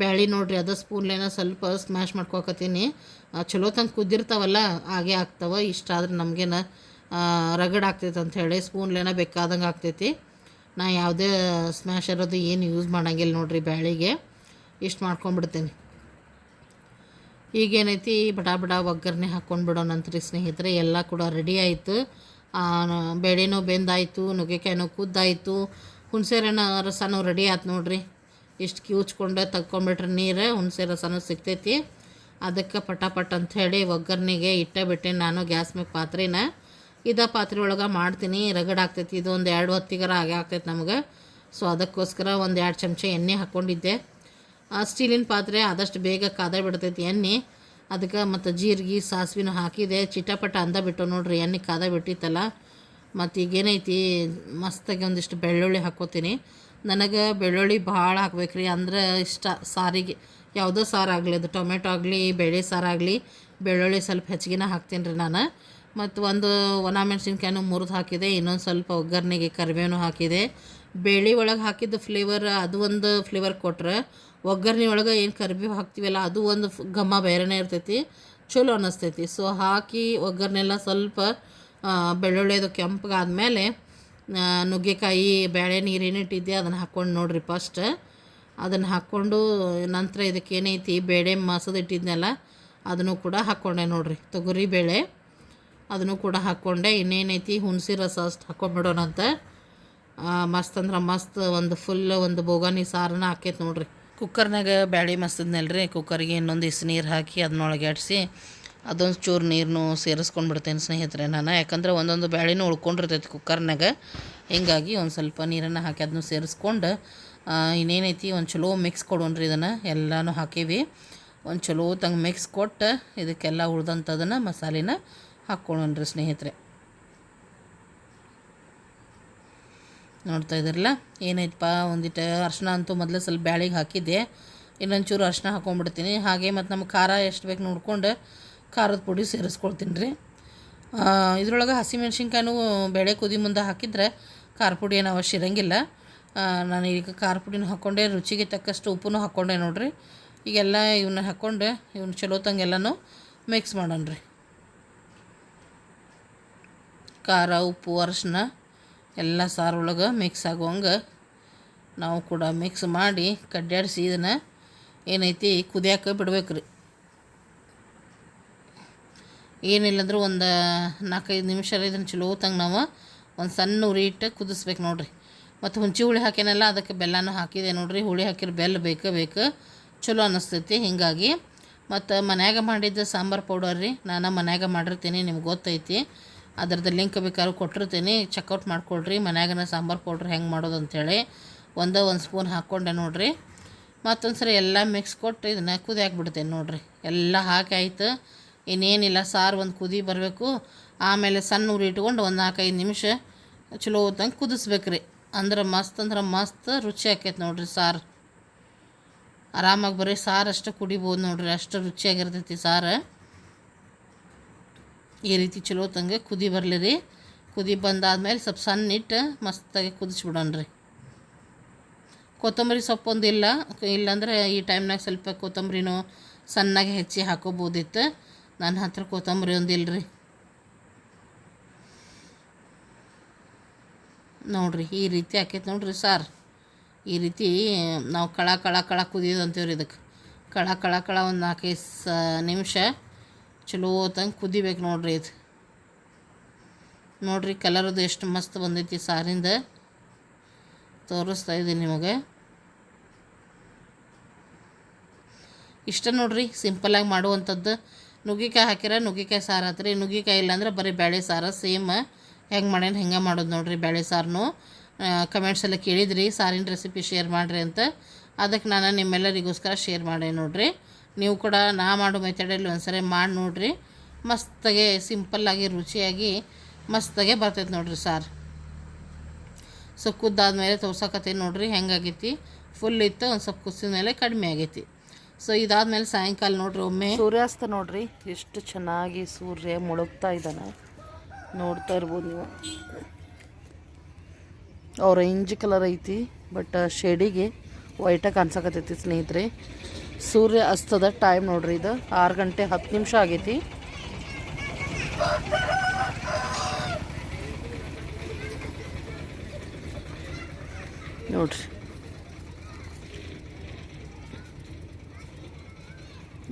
ಬ್ಯಾಳಿ ನೋಡ್ರಿ, ಅದು ಸ್ಪೂನ್ಲೇನ ಸ್ವಲ್ಪ ಸ್ಮ್ಯಾಶ್ ಮಾಡ್ಕೊಕತ್ತೀನಿ. ಚಲೋ ತಂಗೆ ಕುದ್ದಿರ್ತಾವಲ್ಲ, ಹಾಗೆ ಆಗ್ತಾವ. ಇಷ್ಟ ಆದ್ರೆ ನಮಗೇನ ರಗಡ್ ಆಗ್ತೈತೆ ಅಂತ ಹೇಳಿ ಸ್ಪೂನ್ಲೇನ ಬೇಕಾದಂಗೆ ಆಗ್ತೈತಿ. ನಾ ಯಾವುದೇ ಸ್ಮ್ಯಾಶ್ ಇರೋದು ಏನು ಯೂಸ್ ಮಾಡಂಗಿಲ್ಲ ನೋಡ್ರಿ ಬ್ಯಾಳಿಗೆ. ಇಷ್ಟು ಮಾಡ್ಕೊಂಡ್ಬಿಡ್ತೀನಿ ಈಗೇನೈತಿ, ಬಡ ಬಡ ಒಗ್ಗರಣೆ ಹಾಕ್ಕೊಂಡು ಬಿಡೋಣಂತ್ರಿ ಸ್ನೇಹಿತರೆ, ಎಲ್ಲ ಕೂಡ ರೆಡಿ ಆಯಿತು. ಬೇಳೆನೂ ಬೆಂದಾಯಿತು, ನುಗ್ಗೆಕಾಯಿನೂ ಕುದ್ದಾಯಿತು. ಹುಣಸೆಹಣ್ಣ ರಸನೂ ರೆಡಿ ಆಯ್ತು ನೋಡ್ರಿ. ಇಷ್ಟು ಕಿವುಚ್ಕೊಂಡು ತಗೊಂಬಿಟ್ರೆ ನೀರು, ಹುಣಸೆ ರಸನೂ ಸಿಗ್ತೈತಿ. ಅದಕ್ಕೆ ಪಟ ಪಟ್ ಅಂಥೇಳಿ ಒಗ್ಗರಣೆಗೆ ಇಟ್ಟೆ ಬಿಟ್ಟೆ. ನಾನು ಗ್ಯಾಸ್ ಮೇಲೆ ಪಾತ್ರೆನ ಇದ ಪಾತ್ರೆ ಒಳಗೆ ಮಾಡ್ತೀನಿ. ರಗಡಾಗ್ತೈತಿ ಇದು ಒಂದು ಎರಡು ಹೊತ್ತಿಗರ ಆಗೇ ಆಗ್ತೈತಿ ನಮಗೆ. ಸೊ ಅದಕ್ಕೋಸ್ಕರ ಒಂದು ಎರಡು ಚಮಚ ಎಣ್ಣೆ ಹಾಕ್ಕೊಂಡಿದ್ದೆ ಸ್ಟೀಲಿನ ಪಾತ್ರೆ ಆದಷ್ಟು ಬೇಗ ಕಾದ ಬಿಡ್ತೈತಿ. ಎಣ್ಣೆ ಅದಕ್ಕೆ ಮತ್ತು ಜೀರಿಗೆ, ಸಾಸಿವೆನೂ ಹಾಕಿದೆ. ಚಿಟಪಟ ಅಂದ ಬಿಟ್ಟು ನೋಡ್ರಿ, ಎಣ್ಣೆ ಕಾದ ಬಿಟ್ಟಿತ್ತಲ್ಲ. ಮತ್ತು ಈಗೇನೈತಿ, ಮಸ್ತಾಗಿ ಒಂದಿಷ್ಟು ಬೆಳ್ಳುಳ್ಳಿ ಹಾಕೋತೀನಿ ನನಗೆ ಬೆಳ್ಳುಳ್ಳಿ ಭಾಳ ಹಾಕ್ಬೇಕು ರೀ ಅಂದ್ರೆ ಇಷ್ಟ ಸಾರಿಗೆ, ಯಾವುದೋ ಸಾರು ಆಗಲಿ, ಅದು ಟೊಮೆಟೊ ಆಗಲಿ ಬೇಳೆ ಸಾರಾಗಲಿ ಬೆಳ್ಳುಳ್ಳಿ ಸ್ವಲ್ಪ ಹೆಚ್ಚಿಗೆನ ಹಾಕ್ತೀನಿ ರೀ ನಾನು. ಮತ್ತು ಒಂದು ಒಣ ಮೆಣಸಿನ್ಕಾಯಿನೂ ಮುರಿದು ಹಾಕಿದೆ, ಇನ್ನೊಂದು ಸ್ವಲ್ಪ ಒಗ್ಗರಣೆಗೆ ಕರಿಬೇವು ಹಾಕಿದೆ. ಬೇಳೆ ಒಳಗೆ ಹಾಕಿದ್ದು ಫ್ಲೇವರ್ ಅದು ಒಂದು ಫ್ಲೇವರ್ ಕೊಟ್ರೆ ಒಗ್ಗರಣೆ ಒಳಗೆ ಏನು ಕರಿಬೇವು ಹಾಕ್ತೀವಲ್ಲ, ಅದು ಒಂದು ಘಮ ಬೇರೆನೇ ಇರ್ತೈತಿ, ಚಲೋ ಅನ್ನಿಸ್ತೈತಿ ಸೊ ಹಾಕಿ ಒಗ್ಗರಣೆಲ್ಲ ಸ್ವಲ್ಪ ಬೆಳ್ಳುಳ್ಳಿದು ಕೆಂಪಗಾದ್ಮೇಲೆ ನುಗ್ಗೆಕಾಯಿ ಬೇಳೆ ನೀರೇನು ಇಟ್ಟಿದ್ದೆ ಅದನ್ನು ಹಾಕ್ಕೊಂಡು ನೋಡ್ರಿ ಫಸ್ಟ್ ಅದನ್ನು ಹಾಕ್ಕೊಂಡು ನಂತರ ಇದಕ್ಕೆ ಏನೈತಿ, ಬೇಳೆ ಮಸದ ಇಟ್ಟಿದ್ನಲ್ಲ, ಅದನ್ನು ಕೂಡ ಹಾಕ್ಕೊಂಡೆ ನೋಡ್ರಿ. ತೊಗರಿ ಬೇಳೆ, ಅದನ್ನು ಕೂಡ ಹಾಕ್ಕೊಂಡೆ ಇನ್ನೇನೈತಿ, ಹುಣಸಿ ರಸ ಅಷ್ಟು ಹಾಕ್ಕೊಂಡ್ಬಿಡೋಣಂತ ಮಸ್ತ್ ಅಂದ್ರೆ ಮಸ್ತ್ ಒಂದು ಫುಲ್ ಒಂದು ಬೋಗಾನಿ ಸಾರನ್ನ ಹಾಕೈತೆ ನೋಡ್ರಿ. ಕುಕ್ಕರ್ನಾಗ ಬ್ಯಾಳಿ ಮಸ್ತಿದ್ನಲ್ಲ ರೀ ಕುಕ್ಕರ್ಗೆ ಇನ್ನೊಂದು ಇಸ್ ನೀರು ಹಾಕಿ ಅದನ್ನೊಳಗೆ ಆಡಿಸಿ ಅದೊಂದು ಚೂರು ನೀರನ್ನು ಸೇರಿಸ್ಕೊಂಡು ಬಿಡ್ತೇನೆ ಸ್ನೇಹಿತರೆ ನಾನು. ಯಾಕಂದ್ರೆ ಒಂದೊಂದು ಬ್ಯಾಳಿನೂ ಉಳ್ಕೊಂಡಿರ್ತೈತಿ ಕುಕ್ಕರ್ನಾಗ. ಹಿಂಗಾಗಿ ಒಂದು ಸ್ವಲ್ಪ ನೀರನ್ನು ಹಾಕಿ ಅದನ್ನು ಸೇರಿಸ್ಕೊಂಡು ಇನ್ನೇನೈತಿ ಒಂದು ಚಲೋ ಮಿಕ್ಸ್ ಕೊಡೋಣ್ರಿ ಇದನ್ನು. ಎಲ್ಲನೂ ಹಾಕೀವಿ. ಒಂದು ಚಲೋ ತಂಗೆ ಮಿಕ್ಸ್ ಕೊಟ್ಟು ಇದಕ್ಕೆಲ್ಲ ಉಳ್ದಂಥದನ್ನು ಮಸಾಲೆನ ಹಾಕ್ಕೊಳ್ಳೋಣ್ರಿ ಸ್ನೇಹಿತರೆ. ನೋಡ್ತಾ ಇದ್ದೀರಲ್ಲ? ಏನೈತಪ್ಪ ಒಂದಿಟ್ಟು ಅರ್ಶಿನ ಅಂತೂ ಮೊದಲು ಸ್ವಲ್ಪ ಬ್ಯಾಳಿಗೆ ಹಾಕಿದ್ದೆ. ಇನ್ನೊಂಚೂರು ಅರ್ಶಿನ ಹಾಕೊಂಡ್ಬಿಡ್ತೀನಿ ಹಾಗೆ ಮತ್ತು ನಮ್ಗೆ ಖಾರ ಎಷ್ಟು ಬೇಕು ನೋಡ್ಕೊಂಡು ಖಾರದ ಪುಡಿ ಸೇರಿಸ್ಕೊಳ್ತೀನಿ ರೀ ಇದ್ರೊಳಗೆ ಹಸಿಮೆಣ್ಸಿನ್ಕಾಯಿನೂ ಬೇಳೆ ಕುದಿ ಮುಂದೆ ಹಾಕಿದ್ರೆ ಖಾರ ಪುಡಿ ಏನು ಅವಶ್ಯ ಇರಂಗಿಲ್ಲ. ನಾನು ಈಗ ಖಾರ ಪುಡಿನ ಹಾಕ್ಕೊಂಡೆ ರುಚಿಗೆ ತಕ್ಕಷ್ಟು ಉಪ್ಪು ಹಾಕ್ಕೊಂಡೆ ನೋಡಿರಿ. ಈಗೆಲ್ಲ ಇವನ್ನ ಹಾಕ್ಕೊಂಡು ಇವನ್ನ ಚಲೋ ತಂಗೆಲ್ಲನೂ ಮಿಕ್ಸ್ ಮಾಡೋಣ ರೀ ಖಾರ, ಉಪ್ಪು, ಅರಶಿನ. ಎಲ್ಲ ಸಾರು ಒಳಗೆ ಮಿಕ್ಸ್ ಆಗುವಂಗೆ ನಾವು ಕೂಡ ಮಿಕ್ಸ್ ಮಾಡಿ ಕಡ್ಡಾಡಿಸಿ ಇದನ್ನು ಏನೈತಿ ಕುದಿಯಾಕೆ ಬಿಡ್ಬೇಕು ರೀ ಏನಿಲ್ಲಂದ್ರೆ ಒಂದು ನಾಲ್ಕೈದು ನಿಮಿಷ ಇದನ್ನು ಚಲೋ ತಂಗೆ ನಾವು ಒಂದು ಸಣ್ಣ ಉರಿ ಇಟ್ಟು ಕುದಿಸ್ಬೇಕು ನೋಡಿರಿ. ಮತ್ತು ಹುಂಚಿ ಹುಳಿ ಹಾಕ್ಯಾನಲ್ಲ ಅದಕ್ಕೆ ಬೆಲ್ಲನೂ ಹಾಕಿದೆ ನೋಡಿರಿ. ಹುಳಿ ಹಾಕಿದ್ರೆ ಬೆಲ್ಲ ಬೇಕು ಬೇಕು ಚಲೋ ಅನ್ನಿಸ್ತೈತಿ ಹೀಗಾಗಿ. ಮತ್ತು ಮನ್ಯಾಗ ಮಾಡಿದ್ದ ಸಾಂಬಾರು ಪೌಡರ್ ರೀ ನಾನು ಮನ್ಯಾಗ ಮಾಡಿರ್ತೀನಿ, ನಿಮ್ಗೆ ಗೊತ್ತೈತಿ. ಅದ್ರದ್ದು ಲಿಂಕ್ ಬೇಕಾದ್ರೂ ಕೊಟ್ಟಿರ್ತೀನಿ. ಚೆಕ್ಔಟ್ ಮಾಡ್ಕೊಳ್ರಿ. ಮನ್ಯಾಗನ ಸಾಂಬಾರು ಪೌಡ್ರ್ ಹೆಂಗೆ ಮಾಡೋದು ಅಂಥೇಳಿ ಒಂದೇ ಒಂದು ಸ್ಪೂನ್ ಹಾಕ್ಕೊಂಡೆ ನೋಡಿರಿ. ಮತ್ತೊಂದು ಸರಿ ಎಲ್ಲ ಮಿಕ್ಸ್ ಕೊಟ್ಟು ಇದನ್ನು ಕುದಿ ಹಾಕ್ಬಿಡ್ತೀನಿ ನೋಡಿರಿ. ಎಲ್ಲ ಹಾಕಿ ಆಯಿತು. ಇನ್ನೇನಿಲ್ಲ, ಸಾರು ಒಂದು ಕುದಿ ಬರಬೇಕು. ಆಮೇಲೆ ಸಣ್ಣ ಉರಿ ಇಟ್ಕೊಂಡು ಒಂದು ನಾಲ್ಕೈದು ನಿಮಿಷ ಚಲೋ ಹೊತ್ತಂಗೆ ಕುದಿಸ್ಬೇಕು ರೀ ಅಂದ್ರೆ ಮಸ್ತ್ ಅಂದ್ರೆ ಮಸ್ತ್ ರುಚಿ ಆಕೈತೆ ನೋಡಿರಿ ಸಾರು. ಆರಾಮಾಗಿ ಬರೀ ಸಾರು ಅಷ್ಟು ಕುಡಿಬೋದು ನೋಡಿರಿ. ಅಷ್ಟು ರುಚಿಯಾಗಿರ್ತೈತಿ ಸಾರು. ಈ ರೀತಿ ಚಲೋ ತಂಗೆ ಕುದಿ ಬರಲಿ ರೀ. ಕುದಿ ಬಂದಾದ್ಮೇಲೆ ಸ್ವಲ್ಪ ಸಣ್ಣ ಇಟ್ಟು ಮಸ್ತಾಗಿ ಕುದಿಸ್ಬಿಡೋಣ್ರಿ. ಕೊತ್ತಂಬರಿ ಸೊಪ್ಪೊಂದು ಇಲ್ಲ. ಇಲ್ಲಾಂದ್ರೆ ಈ ಟೈಮ್ನಾಗ ಸ್ವಲ್ಪ ಕೊತ್ತಂಬರಿನೂ ಸಣ್ಣಗೆ ಹೆಚ್ಚಿ ಹಾಕೋಬೋದಿತ್ತು ನನ್ನ ಹತ್ರ ಕೊತ್ತಂಬರಿ ಒಂದಿಲ್ಲ ರೀ ನೋಡ್ರಿ, ಈ ರೀತಿ ಆಕೈತೆ ನೋಡ್ರಿ ಸಾರ್. ಈ ರೀತಿ ನಾವು ಕಳ ಕಳ ಕಳ ಕುದಿಯೋದು ಅಂತೀವ್ರಿ ಇದಕ್ಕೆ ಕಳ ಕಳ ಕಳ ಒಂದು ನಾಲ್ಕೈದು ಸ ನಿಮಿಷ ಚಲೋ ತಂಗೆ ಕುದಿಬೇಕು ನೋಡ್ರಿ ಇದು. ನೋಡ್ರಿ ಕಲರದು ಎಷ್ಟು ಮಸ್ತ್ ಬಂದೈತಿ ಸಾರಿಂದ ತೋರಿಸ್ತಾ ಇದ್ದೀನಿ ನಿಮಗೆ. ಇಷ್ಟ ನೋಡ್ರಿ ಸಿಂಪಲಾಗಿ ಮಾಡುವಂಥದ್ದು. ನುಗ್ಗಿಕಾಯಿ ಹಾಕಿರ ನುಗ್ಗಿಕಾಯಿ ಸಾರು ಆತ್ರಿ ನುಗ್ಗಿಕಾಯಿ ಇಲ್ಲಾಂದ್ರೆ ಬರೀ ಬೇಳೆ ಸಾರು ಸೇಮ್. ಹೆಂಗೆ ಮಾಡ್ಯಾನ ಹೆಂಗೆ ಮಾಡೋದು ನೋಡ್ರಿ ಬೇಳೆ ಸಾರನು. ಕಮೆಂಟ್ಸ್ ಎಲ್ಲ ಕೇಳಿದ್ರಿ, ಸಾರಿನ ರೆಸಿಪಿ ಶೇರ್ ಮಾಡಿರಿ ಅಂತ. ಅದಕ್ಕೆ ನಾನು ನಿಮ್ಮೆಲ್ಲರಿಗೋಸ್ಕರ ಶೇರ್ ಮಾಡೇ ನೋಡ್ರಿ. ನೀವು ಕೂಡ ನಾ ಮಾಡೋ ಮೆಥಡಲ್ಲಿ ಒಂದ್ಸರಿ ಮಾಡಿ ನೋಡಿರಿ. ಮಸ್ತಾಗೆ ಸಿಂಪಲ್ಲಾಗಿ ರುಚಿಯಾಗಿ ಮಸ್ತಾಗೆ ಬರ್ತೈತೆ ನೋಡಿರಿ ಸಾರು. ಸೊ ಕುದ್ದಾದ್ಮೇಲೆ ತೋರ್ಸಕತ್ತೀನಿ ನೋಡಿರಿ ಹೆಂಗಾಗೈತಿ. ಫುಲ್ ಇತ್ತು, ಒಂದು ಸ್ವಲ್ಪ ಕುಸಿದ ಮೇಲೆ ಕಡಿಮೆ ಆಗೈತಿ. ಸೊ ಇದಾದ್ಮೇಲೆ ಸಾಯಂಕಾಲ ನೋಡಿರಿ ಒಮ್ಮೆ. ಸೂರ್ಯಾಸ್ತ ನೋಡಿರಿ, ಎಷ್ಟು ಚೆನ್ನಾಗಿ ಸೂರ್ಯ ಮುಳುಗ್ತಾ ಇದ್ದಾನೆ. ನೋಡ್ತಾ ಇರ್ಬೋದು ನೀವು. ಆರೆಂಜ್ ಕಲರ್ ಐತಿ ಬಟ್ ಶೇಡಿಗೆ ವೈಟಾಗಿ ಕಾಣಿಸಕತ್ತೈತಿ ಸ್ನೇಹಿತರೆ. ಸೂರ್ಯ ಅಸ್ತದ ಟೈಮ್ ನೋಡ್ರಿ ಇದು. ಆರು ಗಂಟೆ ಹತ್ತು ನಿಮಿಷ ಆಗೈತಿ. ನೋಡ್ರಿ.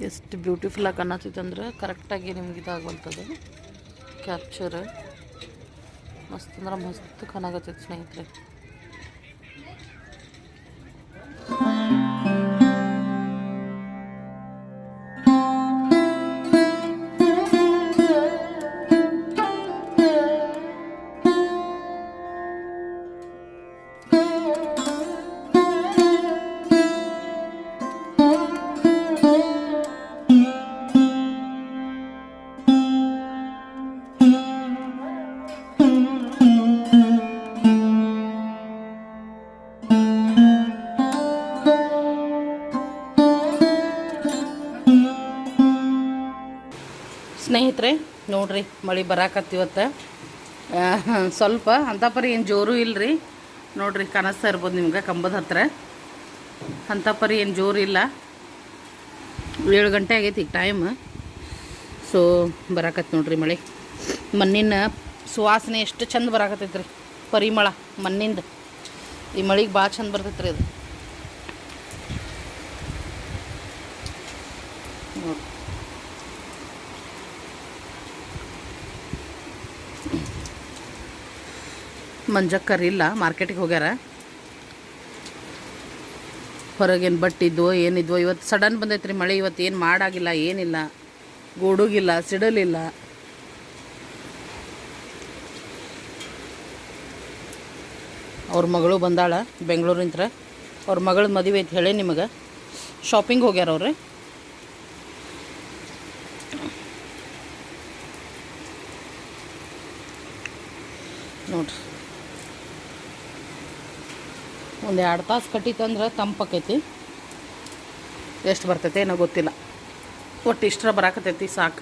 ಎಷ್ಟು ಬ್ಯೂಟಿಫುಲ್ ಆಗಿ ಅಂದ್ರೆ ಕರೆಕ್ಟಾಗಿ ನಿಮ್ಗೆ ಇದಾಗುವಂಥದ್ದು ಕ್ಯಾಪ್ಚರ್ ಮಸ್ತ್ ಅಂದ್ರೆ ಮಸ್ತ್ ಕಾಣಾಗತ್ತೈತೆ ಸ್ನೇಹಿತರೆ. ಮಳೆ ಬರಾಕತ್ತಿವತ್ತು ಸ್ವಲ್ಪ ಅಂಥ ಪರಿ ಏನು ಜೋರು ಇಲ್ಲರಿ ನೋಡ್ರಿ ಕಾಣಿಸ್ತಾ ಇರ್ಬೋದು ನಿಮ್ಗೆ, ಕಂಬದ ಹತ್ರ. ಅಂಥ ಪರಿ ಏನು ಜೋರು ಇಲ್ಲ. ಏಳು ಗಂಟೆ ಆಗೈತಿ ಈಗ ಟೈಮ್ ಸೊ ಬರಾಕತ್ತಿ ನೋಡ್ರಿ ಮಳೆ. ಮಣ್ಣಿನ ಸುವಾಸನೆ ಎಷ್ಟು ಚಂದ ಬರಾಕತ್ತೈತ್ರಿ. ಪರಿಮಳ ಮಣ್ಣಿಂದ. ಈ ಮಳಿಗೆ ಭಾಳ ಚಂದ ಬರ್ತೈತ್ರಿ ಅದು. ಮಂಜಕ್ಕರ್ ಇಲ್ಲ ಮಾರ್ಕೆಟಿಗೆ ಹೋಗ್ಯಾರ. ಹೊರಗೇನು ಬಟ್ಟಿದ್ವೋ ಏನಿದ್ವೋ ಇವತ್ತು ಸಡನ್ ಬಂದೈತೆ ಮಳೆ, ಇವತ್ತು ಏನು ಮಾಡಾಗಿಲ್ಲ, ಏನಿಲ್ಲ. ಗೂಡುಗಿಲ್ಲ, ಸಿಡಲಿಲ್ಲ. ಅವ್ರ ಮಗಳು ಬಂದಾಳ, ಬೆಂಗಳೂರಿಂತ್ರ. ಅವ್ರ ಮಗಳ ಮದುವೆ ಐತೆ ಹೇಳಿ ನಿಮಗೆ. ಶಾಪಿಂಗ್ ಹೋಗ್ಯಾರ ಅವ್ರು ನೋಡ್ರಿ ಒಂದು ಎರಡು ತಾಸು ಕಟ್ಟಿತ್ತಂದ್ರೆ ತಂಪಾಕೈತಿ. ಎಷ್ಟು ಬರ್ತೈತೆ ಏನೋ ಗೊತ್ತಿಲ್ಲ. ಒಟ್ಟು ಇಷ್ಟರ ಬರಾಕತೈತಿ ಸಾಕು.